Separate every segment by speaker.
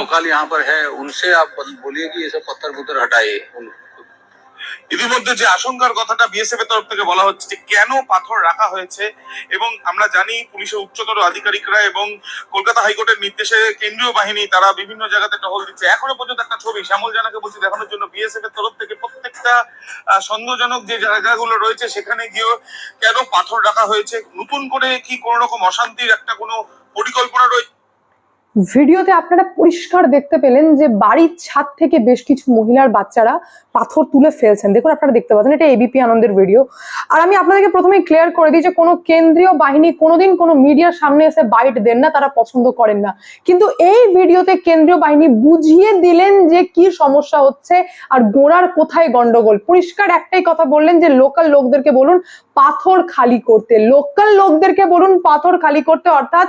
Speaker 1: Local यहाँ पर है उनसे आप बोलिए कि ये सब पत्थर पुत्थर हटाए उन-
Speaker 2: ইতিমধ্যে যে আশঙ্কার কথাটা বিএসএফ এর তরফ থেকে বলা হচ্ছে যে কেন পাথর রাখা হয়েছে এবং আমরা জানি পুলিশের উচ্চতর আধিকারিকরা এবং কলকাতা হাইকোর্টের নির্দেশে কেন্দ্রীয় বাহিনী তারা বিভিন্ন জায়গাতে টহল দিচ্ছে এখনো পর্যন্ত একটা ছবি শ্যামল জানাকে বলছি দেখানোর জন্য বিএসএফ এর তরফ থেকে প্রত্যেকটা আহ, সন্দেহজনক যে জায়গাগুলো রয়েছে সেখানে গিয়েও কেন পাথর রাখা হয়েছে নতুন করে কি কোনো রকম অশান্তির একটা কোনো পরিকল্পনা রয়েছে
Speaker 3: ভিডিওতে আপনারা পরিষ্কার দেখতে পেলেন যে বাড়ির ছাদ থেকে বেশ কিছু মহিলার বাচ্চারা পাথর তুলে ফেলছেন। দেখুন, আপনারা দেখতে পাচ্ছেন, এটা এবিপি আনন্দের ভিডিও আর আমি আপনাদেরকে প্রথমে ক্লিয়ার করে দিই যে কোনো কেন্দ্রীয় বাহিনী কোনোদিন কোনো মিডিয়ার সামনে এসে বাইট দেন না, তারা পছন্দ করেন না। কিন্তু এই ভিডিওতে কেন্দ্রীয় বাহিনী বুঝিয়ে দিলেন যে কি সমস্যা হচ্ছে আর গোড়ার কোথায় গন্ডগোল। পরিষ্কার একটাই কথা বললেন যে লোকাল লোকদেরকে বলুন পাথর খালি করতে। লোকাল লোকদেরকে বলুন পাথর খালি করতে। অর্থাৎ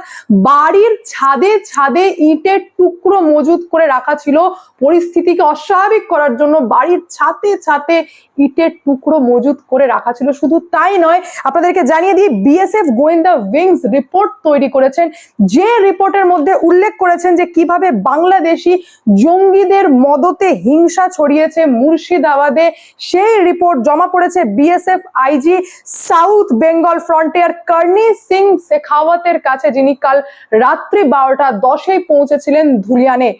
Speaker 3: বাড়ির ছাদে ছাদে ইটের টুকরো মজুত করে রাখা ছিল। পরিস্থিতিকে অস্বাভাবিক করার জন্য বাড়ির ছাতে ছাতে ইটের টুকরো মজুত করে রাখা ছিল। শুধু তাই নয়, আপনাদেরকে জানিয়ে দিই বিএসএফ গোয়েন্দা উইংস রিপোর্ট তৈরি করেছেন। যে রিপোর্টের মধ্যে উল্লেখ করেছেন যে কীভাবে বাংলাদেশি জঙ্গিদের মদতে হিংসা ছড়িয়েছে মুর্শিদাবাদে, সেই রিপোর্ট জমা পড়েছে BSF IG south Bengal frontier Karni Singh শেখাওয়াতের কাছে, যিনি কাল রাত্রি বারোটা দশেই পৌঁছেছিলেন ধুলিয়ানে।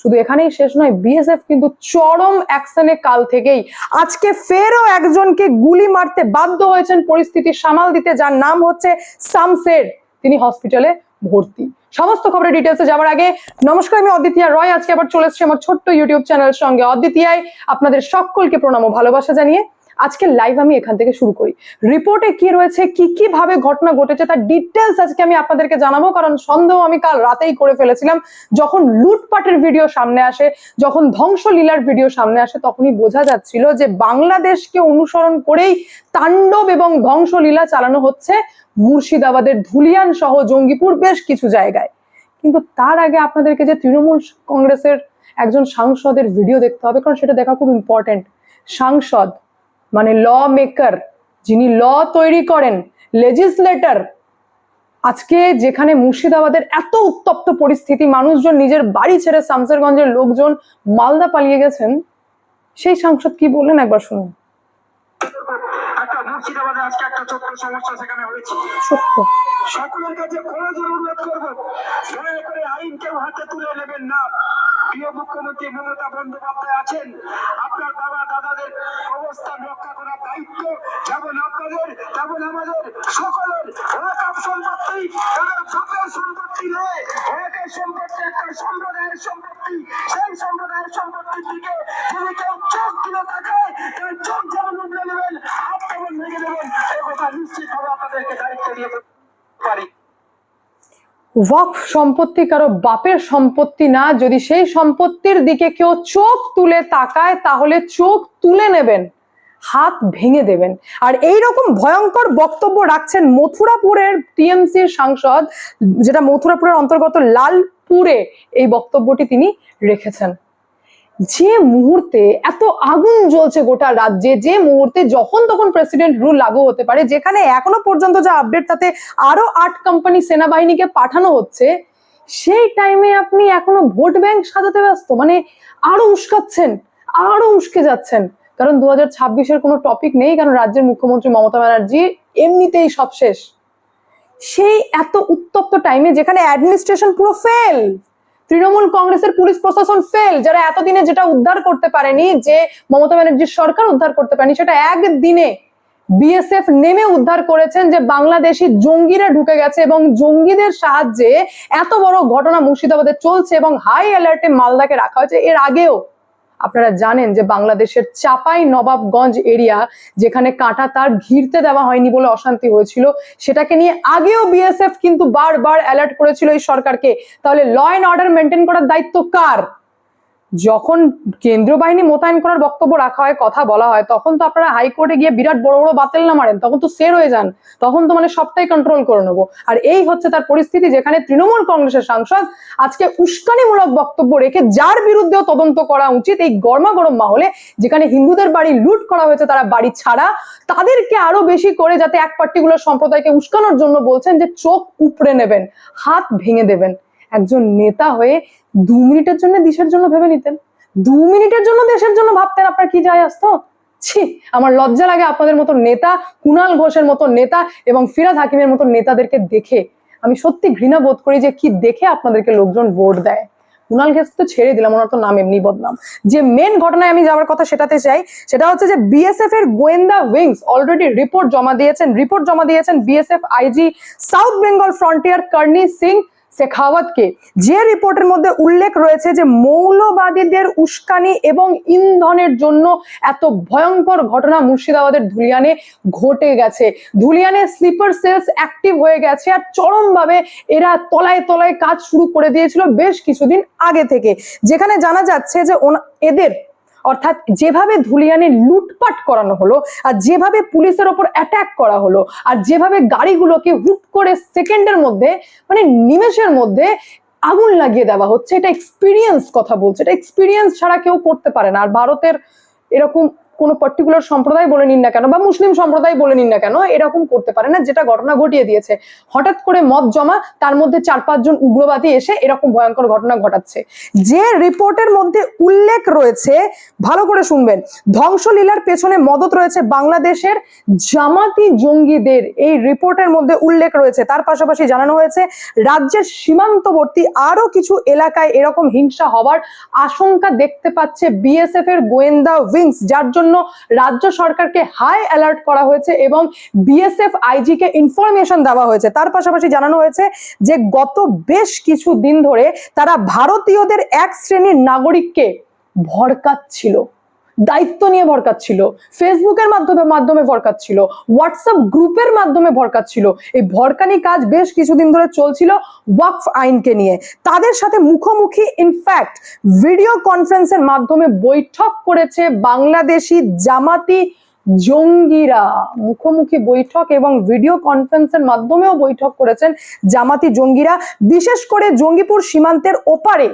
Speaker 3: শুধু এখানেই শেষ নয় বিএসএফ কিন্তু চরম অ্যাকশনে কাল থেকেই। আজকে ফেরও একজনকে গুলি মারতে বাধ্য হয়েছেন পরিস্থিতি সামাল দিতে, যার নাম হচ্ছে সামসের। তিনি হসপিটালে ভর্তি। সমস্ত খবরের ডিটেলসে যাওয়ার আগে, নমস্কার, আমি অদ্বিতীয়া রয়। আজকে আবার চলে এসেছি আমার ছোট্ট ইউটিউব চ্যানেলের সঙ্গে। অদ্বিতীয়ায় আপনাদের সকলকে প্রণাম ও ভালোবাসা জানিয়ে আজকে লাইভ আমি এখান থেকে শুরু করি। রিপোর্টে কি রয়েছে, কি কি ভাবে ঘটনা ঘটেছে, তার ডিটেলস আজকে আমি আপনাদেরকে জানাব, কারণ সন্দেহ আমি কাল রাতেই করে ফেলেছিলাম। যখন লুটপাটের ভিডিও সামনে আসে, যখন ধ্বংসলীলার ভিডিও সামনে আসে, তখনই বোঝা যাচ্ছিল যে বাংলাদেশকে অনুসরণ করেই তাণ্ডব এবং ধ্বংসলীলা চালানো হচ্ছে মুর্শিদাবাদের ধুলিয়ান সহ জঙ্গিপুর বেশ কিছু জায়গায়। কিন্তু তার আগে আপনাদেরকে যে তৃণমূল কংগ্রেসের একজন সাংসদের ভিডিও দেখতে হবে, কারণ সেটা দেখা খুব ইম্পর্টেন্ট সাংসদ মানে ল মেকার যিনি ল তৈরি করেন লেজিসলেটর আজকে যেখানে মুর্শিদাবাদের এত উত্তপ্ত পরিস্থিতি মানুষজন নিজের বাড়ি ছেড়ে শামসেরগঞ্জের লোকজন মালদা পালিয়ে গেছেন সেই সাংসদ কি বললেন একবার শুনুন।
Speaker 4: মুর্শিদাবাদে আজকে একটা ছোট্ট সমস্যা সেখানে হয়েছে। সকলের কাছে অনুরোধ করব দয়া করে আইন কেউ হাতে তুলে নেবেন না। প্রিয় মুখ্যমন্ত্রী মমতা বন্দ্যোপাধ্যায় আছেন। আপনার বাবা, দাদাদের অবস্থান রক্ষা করার দায়িত্ব যেমন আপনাদের, তেমন আমাদের। সকলের ওয়াকাপ সম্পত্তি বাপের সম্পত্তি নয় ওয়াকের সম্পত্তি, একটা সম্প্রদায়ের সম্পত্তি। সেই সম্প্রদায়ের সম্পত্তির দিকে যদি কেউ চোখ তুলে থাকে তার চোখ যেমন উঠে নেবেন, হাত ভেঙে দেবেন, এ কথা নিশ্চিতভাবে আপনাদেরকে দায়িত্ব দিয়ে
Speaker 3: ওয়াকফ সম্পত্তি, কারও বাপের সম্পত্তি না, যদি সেই সম্পত্তির দিকে কেউ চোখ তুলে তাকায়, তাহলে চোখ তুলে নেবেন, হাত ভেঙে দেবেন। আর এই রকম ভয়ঙ্কর বক্তব্য রাখছেন মথুরাপুরের টিএমসির সাংসদ, যেটা মথুরাপুরের অন্তর্গত লালপুরে এই বক্তব্যটি তিনি রেখেছেন। যে মুহূর্তে এত আগুন জ্বলছে গোটা রাজ্যে, যে মুহূর্তে যখন তখন প্রেসিডেন্ট রুল লাগু হতে পারে, যেখানে এখনও পর্যন্ত যা আপডেট তাতে আরও আট কোম্পানি সেনাবাহিনীকে পাঠানো হচ্ছে, সেই টাইমে আপনি এখনও ভোট ব্যাংক সাজাতে ব্যস্ত। মানে আরও উস্কাচ্ছেন, আরও উস্কে যাচ্ছেন। কারণ দু হাজার ছাব্বিশের কোনো টপিক নেই, কারণ রাজ্যের মুখ্যমন্ত্রী মমতা ব্যানার্জি এমনিতেই সব শেষ। সেই এত উত্তপ্ত টাইমে যেখানে অ্যাডমিনিস্ট্রেশন পুরো ফেল তৃণমূল কংগ্রেসের পুলিশ প্রশাসন ফেল যারা এতদিনে যেটা উদ্ধার করতে পারেনি, যে মমতা ব্যানার্জির সরকার উদ্ধার করতে পারেনি, সেটা একদিনে বিএসএফ নেমে উদ্ধার করেছেন যে বাংলাদেশি জঙ্গিরা ঢুকে গেছে এবং জঙ্গিদের সাহায্যে এত বড় ঘটনা মুর্শিদাবাদে চলছে এবং হাই অ্যালার্টে মালদাকে রাখা হয়েছে। এর আগেও আপনারা জানেন যে বাংলাদেশের চাপাই নবাবগঞ্জ এরিয়া, যেখানে কাঁটা তার ঘিরতে দেওয়া হয়নি বলে অশান্তি হয়েছিল, সেটাকে নিয়ে আগেও বিএসএফ কিন্তু বারবার অ্যালার্ট করেছিল এই সরকারকে। তাহলে ল অ্যান্ড অর্ডার মেনটেন করার দায়িত্ব কার? যখন কেন্দ্রীয় বাহিনী মোতায়েন করার বক্তব্য রাখা হয়, কথা বলা হয়, তখন তো আপনারা হাইকোর্টে গিয়ে বিরাট বড় বড় বাতিল না মারেন, তখন তো সের হয়ে যান, তখন তো মানে সবটাই কন্ট্রোল করে নেব। আর এই হচ্ছে তার পরিস্থিতি যেখানে তৃণমূল কংগ্রেসের সাংসদ আজকে উস্কানিমূলক বক্তব্য রেখে যার বিরুদ্ধেও তদন্ত করা উচিত, এই গরমা গরম মাহলে যেখানে হিন্দুদের বাড়ি লুট করা হয়েছে তারা বাড়ি ছাড়া, তাদেরকে আরও বেশি করে যাতে এক পার্টিকুলার সম্প্রদায়কে উস্কানোর জন্য বলছেন যে চোখ উপড়ে নেবেন, হাত ভেঙে দেবেন। একজন নেতা হয়ে দু মিনিটের জন্য দেশের জন্য ভেবে নিতেন। দু মিনিটের জন্য দেশের জন্য ভাবতেন, আপনার কি যায় আসতো? ছি, আমার লজ্জা লাগে আপনাদের মতো নেতা কুণাল ঘোষের মতো নেতা এবং ফিরাদ হাকিমের মতো নেতাদেরকে দেখে। আমি সত্যি ঘৃণা বোধ করি যে কি দেখে আপনাদেরকে লোকজন ভোট দেয়। কুনাল ঘোষ তো ছেড়ে দিলাম, ওনার তো নাম এমনি বদনাম। যে মেন ঘটনায় আমি যাওয়ার কথা সেটাতে চাই, সেটা হচ্ছে যে বিএসএফ এর গোয়েন্দা উইংস অলরেডি রিপোর্ট জমা দিয়েছেন রিপোর্ট জমা দিয়েছেন BSF IG south Bengal frontier Karni Singh শেখাওয়াতকে যে রিপোর্টের মধ্যে উল্লেখ রয়েছে যে মৌলবাদীদের উস্কানি এবং ইন্ধনের জন্য এত ভয়ঙ্কর ঘটনা মুর্শিদাবাদের ধুলিয়ানে ঘটে গেছে। ধুলিয়ানে স্লিপার সেলস অ্যাক্টিভ হয়ে গেছে আর চরমভাবে এরা তলায় তলায় কাজ শুরু করে দিয়েছিল বেশ কিছুদিন আগে থেকে। যেখানে জানা যাচ্ছে যে এদের অর্থাৎ যেভাবে ধুলিয়ানে লুটপাট করানো হলো, আর যেভাবে পুলিশের ওপর অ্যাটাক করা হলো, আর যেভাবে গাড়িগুলোকে হুট করে সেকেন্ডের মধ্যে মানে নিমেষের মধ্যে আগুন লাগিয়ে দেওয়া হচ্ছে, এটা এক্সপিরিয়েন্স কথা বলছে। এটা এক্সপিরিয়েন্স ছাড়া কেউ করতে পারে না। আর ভারতের এরকম কোনো পার্টিকুলার সম্প্রদায় বলে নিন না কেন বা মুসলিম সম্প্রদায় বলে নিন না কেন, এরকম করতে পারে না, যেটা ঘটনা ঘটিয়ে দিয়েছে। হঠাৎ করে মদ জমা, তার মধ্যে চার পাঁচজন উগ্রবাদী এসে এরকম ভয়ঙ্কর ঘটনা ঘটাচ্ছে। যে রিপোর্টের মধ্যে উল্লেখ রয়েছে, ভালো করে শুনবেন, ধ্বংসলীলার পেছনে মদত রয়েছে বাংলাদেশের জামাতি জঙ্গিদের। এই রিপোর্টের মধ্যে উল্লেখ রয়েছে, তার পাশাপাশি জানানো হয়েছে, রাজ্যের সীমান্তবর্তী আরও কিছু এলাকায় এরকম হিংসা হওয়ার আশঙ্কা দেখতে পাচ্ছে বিএসএফ এর গোয়েন্দা উইংস, যার জন্য রাজ্য সরকারকে হাই অ্যালার্ট করা হয়েছে এবং বিএসএফ আইজি কে ইনফরমেশন দেওয়া হয়েছে। তার পাশাপাশি জানানো হয়েছে যে গত বেশ কিছু দিন ধরে তারা ভারতীয়দের এক শ্রেণির নাগরিককে ভড়কাচ্ছিল দায়িত্ব নিয়ে ভরকাচ্ছিল ফেসবুকের মাধ্যমে মাধ্যমে ভরকাচ্ছিল হোয়াটসঅ্যাপ গ্রুপের মাধ্যমে ভরকাচ্ছিল এই ভরকানি কাজ বেশ কিছুদিন ধরে চলছিল ওয়াকফ আইনকে নিয়ে। তাদের সাথে মুখোমুখি ইনফ্যাক্ট ভিডিও কনফারেন্সের মাধ্যমে বৈঠক করেছে বাংলাদেশি জামাতি জঙ্গিরা। মুখোমুখি বৈঠক এবং ভিডিও কনফারেন্সের মাধ্যমেও বৈঠক করেছেন জামাতি জঙ্গিরা, বিশেষ করে জঙ্গিপুর সীমান্তের ওপারে।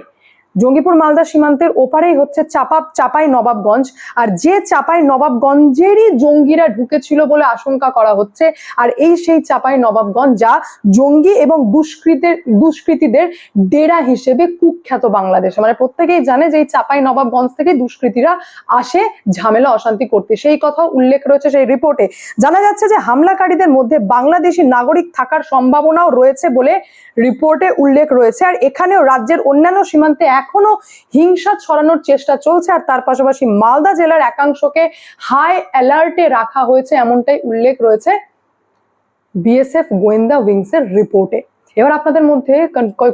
Speaker 3: জঙ্গিপুর মালদা সীমান্তের ওপারেই হচ্ছে চাপা চাপাই নবাবগঞ্জ। আর যে চাপাই নবাবগঞ্জেরই জঙ্গিরা ঢুকেছিল বলে আশঙ্কা করা হচ্ছে। আর এই সেই চাপাই নবাবগঞ্জ যা জঙ্গি এবং দুষ্কৃতের দুষ্কৃতীদের ডেরা হিসেবে কুখ্যাত বাংলাদেশে। মানে প্রত্যেকেই জানে যে এই চাপাই নবাবগঞ্জ থেকে দুষ্কৃতীরা আসে ঝামেলা, অশান্তি করতে। সেই কথা উল্লেখ রয়েছে সেই রিপোর্টে। জানা যাচ্ছে যে হামলাকারীদের মধ্যে বাংলাদেশি নাগরিক থাকার সম্ভাবনাও রয়েছে বলে রিপোর্টে উল্লেখ রয়েছে। আর এখানেও রাজ্যের অন্যান্য সীমান্তে এখনও হিংসা ছড়ানোর চেষ্টা চলছে, আর তার পাশাপাশি মালদা জেলার একাংশকে হাই অ্যালার্টে রাখা হয়েছে এমনটাই উল্লেখ রয়েছে বিএসএফ গোয়েন্দা উইংসের রিপোর্টে। এবার আপনাদের মধ্যে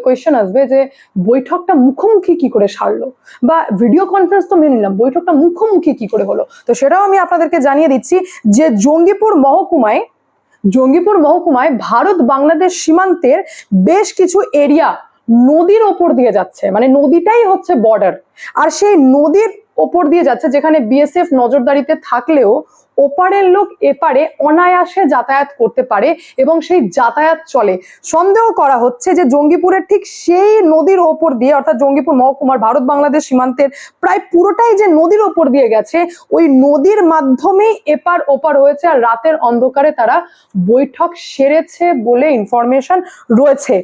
Speaker 3: কোয়েশ্চেন আসবে যে বৈঠকটা মুখোমুখি কি করে সারলো? বা ভিডিও কনফারেন্স তো মেনে নিলাম, বৈঠকটা মুখোমুখি কি করে হলো? তো সেটাও আমি আপনাদেরকে জানিয়ে দিচ্ছি যে জঙ্গিপুর মহকুমায় জঙ্গিপুর মহকুমায় ভারত বাংলাদেশ সীমান্তের বেশ কিছু এরিয়া নদীর ওপর দিয়ে যাচ্ছে মানে নদীটাই হচ্ছে বর্ডার আর সেই নদীর ওপর দিয়ে যাচ্ছে, যেখানে বিএসএফ নজরদারিতে থাকলেও ওপারের লোক এপারে অনায়াসে যাতায়াত করতে পারে এবং সেই যাতায়াত চলে। সন্দেহ করা হচ্ছে যে জঙ্গিপুরের ঠিক সেই নদীর ওপর দিয়ে, অর্থাৎ জঙ্গিপুর মহকুমার ভারত বাংলাদেশ সীমান্তের প্রায় পুরোটাই যে নদীর ওপর দিয়ে গেছে, ওই নদীর মাধ্যমেই এপার ওপার হয়েছে আর রাতের অন্ধকারে তারা বৈঠক সেরেছে বলে ইনফরমেশন রয়েছে।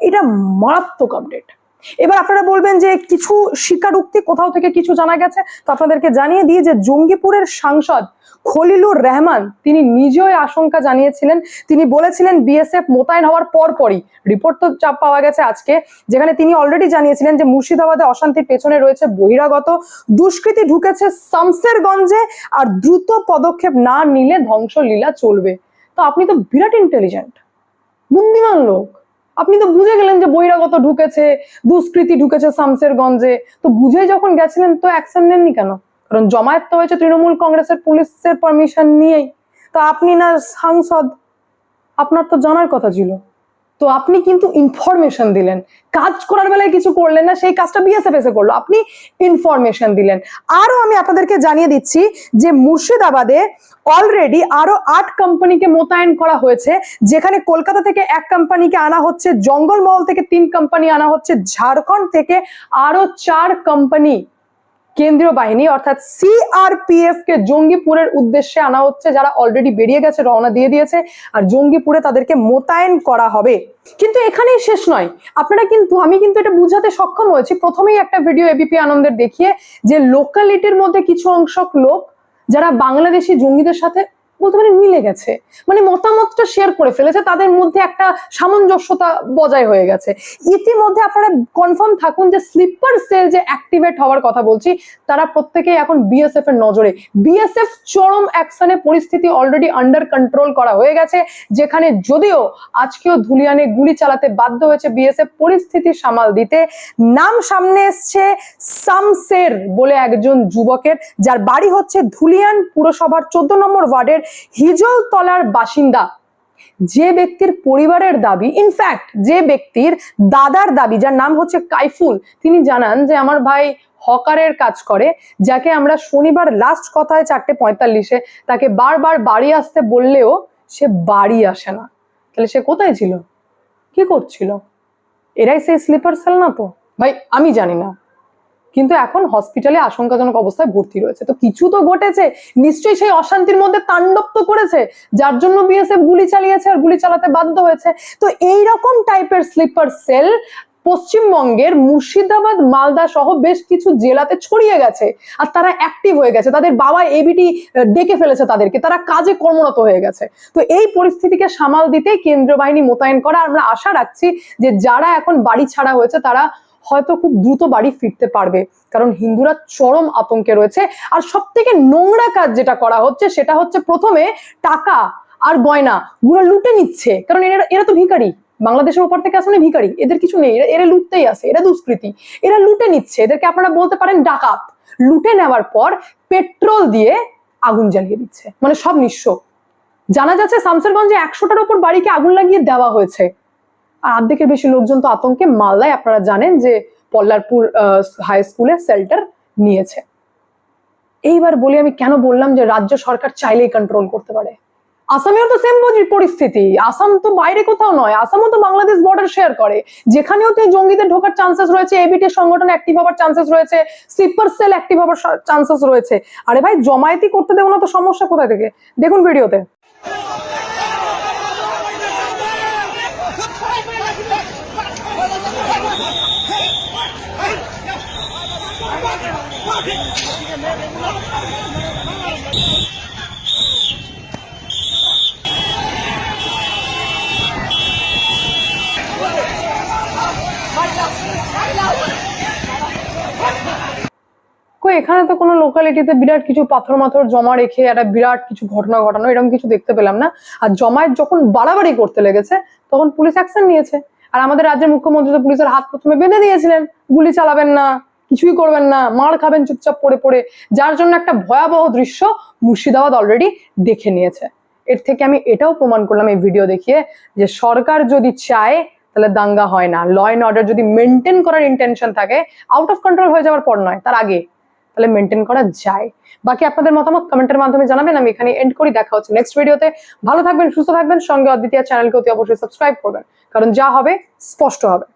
Speaker 3: এটা মারাত্মক আপডেট এবার আপনারা বলবেন যে কিছু স্বীকারোক্তি কোথাও থেকে কিছু জানা গেছে? তো আপনাদেরকে জানিয়ে দিই যে জঙ্গিপুরের সাংসদ খলিলুর রহমান, তিনি নিজেই আশঙ্কা জানিয়েছিলেন। তিনি বলেছিলেন বিএসএফ মোতায়েন হওয়ার পর পরই রিপোর্ট তো চাপ পাওয়া গেছে আজকে, যেখানে তিনি অলরেডি জানিয়েছিলেন যে মুর্শিদাবাদে অশান্তির পেছনে রয়েছে বহিরাগত। দুষ্কৃতি ঢুকেছে শামসেরগঞ্জে আর দ্রুত পদক্ষেপ না নিলে ধ্বংসলীলা চলবে। তো আপনি তো বিরাট ইন্টেলিজেন্ট বুদ্ধিমান লোক। আপনি তো বুঝে গেলেন যে বহিরাগত ঢুকেছে, দুষ্কৃতি ঢুকেছে সামসের গঞ্জে তো বুঝে যখন গেছিলেন, তো অ্যাকশন নেননি কেন? কারণ জমায়েত তো হয়েছে তৃণমূল কংগ্রেসের পুলিশের পারমিশন নিয়েই। তো আপনি না সাংসদ, আপনার তো জানার কথা ছিল। তো আপনি কিন্তু ইনফরমেশন দিলেন। কাজ করার বেলায় কিছু করলেন না, সেই কাজটা বিএসএফ এসে করল। আপনি ইনফরমেশন দিলেন। আরও আমি আপনাদেরকে জানিয়ে দিচ্ছি যে মুর্শিদাবাদে অলরেডি আরও আট কোম্পানিকে মোতায়েন করা হয়েছে, যেখানে কলকাতা থেকে এক কোম্পানিকে আনা হচ্ছে, জঙ্গলমহল থেকে তিন কোম্পানি আনা হচ্ছে, ঝাড়খণ্ড থেকে আরও চার কোম্পানি কেন্দ্রীয় বাহিনী, অর্থাৎ সিআরপিএফ কে জঙ্গিপুরের উদ্দেশ্যে আনা হচ্ছে, যারা অলরেডি বেরিয়ে গেছে, রওনা দিয়ে দিয়েছে, আর জঙ্গিপুরে তাদেরকে মোতায়েন করা হবে। কিন্তু এখানেই শেষ নয়। আপনারা কিন্তু, আমি কিন্তু এটা বুঝাতে সক্ষম হয়েছি। প্রথমেই একটা ভিডিও এবিপি আনন্দের দেখিয়ে যে লোকালিটির মধ্যে কিছু অংশক লোক, যারা বাংলাদেশি জঙ্গিদের সাথে বলতে পারেন মিলে গেছে। মানে মতামতটা শেয়ার করে ফেলেছে, তাদের মধ্যে একটা সামঞ্জস্যতা বজায় হয়ে গেছে। ইতিমধ্যে আপনারা কনফার্ম থাকুন যে স্লিপার সেল যে অ্যাক্টিভেট হওয়ার কথা বলছি, তারা প্রত্যেকেই এখন বিএসএফ এর নজরে। বিএসএফ চরম অ্যাকশনে পরিস্থিতি অলরেডি আন্ডার কন্ট্রোল করা হয়ে গেছে, যেখানে যদিও আজকেও ধুলিয়ানে গুলি চালাতে বাধ্য হয়েছে বিএসএফ পরিস্থিতি সামাল দিতে, নাম সামনে এসছে সামসের বলে একজন যুবকের, যার বাড়ি হচ্ছে ধুলিয়ান পুরসভার চোদ্দ নম্বর ওয়ার্ডের হিজলতলার বাসিন্দা। যে ব্যক্তির পরিবারের দাবি ইনফ্যাক্ট যে ব্যক্তির দাদার দাবি, যার নাম হচ্ছে কাইফুল, তিনি জানান যে, আমার ভাই হকারের কাজ করে, যাকে আমরা শনিবার লাস্ট কথায় চারটে পঁয়তাল্লিশে তাকে বারবার বাড়ি আসতে বললেও সে বাড়ি আসে না। তাহলে সে কোথায় ছিল? কি করছিল? এরাই সেই স্লিপার সেল না তো? ভাই, আমি জানি না। কিন্তু এখন হসপিটালে আশঙ্কাজনক অবস্থায় ভর্তি রয়েছে। তো কিছু তো ঘটেছে, নিশ্চয়ই সেই অশান্তির মধ্যে তাণ্ডব তো করেছে, যার জন্য বিএসএফ গুলি চালিয়েছে আর গুলি চালাতে বাধ্য হয়েছে। তো এই রকম টাইপের স্লিপার সেল পশ্চিমবঙ্গের মুর্শিদাবাদ, মালদা সহ বেশ কিছু জেলাতে ছড়িয়ে গেছে আর তারা অ্যাক্টিভ হয়ে গেছে। তাদের বাবা এবিটি ডেকে ফেলেছে তাদেরকে, তারা কাজে কর্মরত হয়ে গেছে। তো এই পরিস্থিতিকে সামাল দিতে কেন্দ্রীয় বাহিনী মোতায়েন করা আমরা আশা রাখছি যে যারা এখন বাড়ি ছাড়া হয়েছে তারা হয়তো খুব দ্রুত বাড়ি ফিরতে পারবে। কারণ হিন্দুরা চরম আতঙ্কে রয়েছে। আর সব থেকে নোংরা কাজ যেটা করা হচ্ছে, সেটা হচ্ছে প্রথমে টাকা আর গয়না। গুলো লুটে নিচ্ছে। কারণ এরা এরা তো ভিখারি। বাংলাদেশের উপর থেকে আসলে ভিখারি। এদের কিছু নেই। এরা- এরা লুটতেই আসে। এরা দুষ্কৃতি। এরা লুটে নিচ্ছে। এদেরকে আপনারা বলতে পারেন ডাকাত। লুটে নেওয়ার পর পেট্রোল দিয়ে আগুন জ্বালিয়ে দিচ্ছে। মানে সব নিঃস্ব। জানা যাচ্ছে, শামসেরগঞ্জে একশোটার উপর বাড়িকে আগুন লাগিয়ে দেওয়া হয়েছে। আর অর্ধেকের বেশি লোকজন তো আতঙ্কে মালদায়। আপনারা জানেন যে পল্লারপুর হাই স্কুলে শেল্টার নিয়েছে। এইবার বলি আমি কেন বললাম যে রাজ্য সরকার চাইলেই কন্ট্রোল করতে পারে? আসামেও তো সেম পরিস্থিতি। আসাম তো বাইরে কোথাও নয়। আসামও তো বাংলাদেশ বর্ডার শেয়ার করে। যেখানেও তো জঙ্গিদের ঢোকার চান্সেস রয়েছে এবিটি সংগঠন অ্যাক্টিভ হওয়ার চান্সেস রয়েছে স্লিপার সেল অ্যাক্টিভ হওয়ার চান্সেস রয়েছে। আরে ভাই জমায়েতি করতে দেবো না তো সমস্যা কোথায় থেকে? দেখুন ভিডিওতে এখানে তো কোনো লোকালিটিতে বিরাট কিছু পাথর মাথর জমা রেখে একটা বিরাট কিছু ঘটনা ঘটানো, এরকম কিছু দেখতে পেলাম না। আর জমায়েত যখন বাড়াবাড়ি করতে লেগেছে, তখন পুলিশ অ্যাকশন নিয়েছে। আর আমাদের রাজ্যের মুখ্যমন্ত্রী তো পুলিশের হাত প্রথমে বেঁধে দিয়েছিলেন, গুলি চালাবেন না, কিছুই করবেন না, মার খাবেন চুপচাপ পড়ে পড়ে। যার জন্য একটা ভয়াবহ দৃশ্য মুর্শিদাবাদ অলরেডি দেখে নিয়েছে। এর থেকে আমি এটাও প্রমাণ করলাম এই ভিডিও দেখিয়ে যে সরকার যদি চায়, তাহলে দাঙ্গা হয় না। ল অ্যান্ড অর্ডার যদি মেনটেন করার ইন্টেনশন থাকে আউট অফ কন্ট্রোল হয়ে যাওয়ার পর নয়, তার আগে। তাহলে মেনটেন করা যায়। বাকি আপনাদের মতামত কমেন্টের মাধ্যমে জানাবেন, আমি এখানে এন্ড করি, দেখা হচ্ছে নেক্সট ভিডিওতে ভালো থাকবেন, সুস্থ থাকবেন, সঙ্গে অদ্বিতীয় চ্যানেলকে অতি অবশ্যই সাবস্ক্রাইব করবেন, কারণ যা হবে, স্পষ্ট হবে।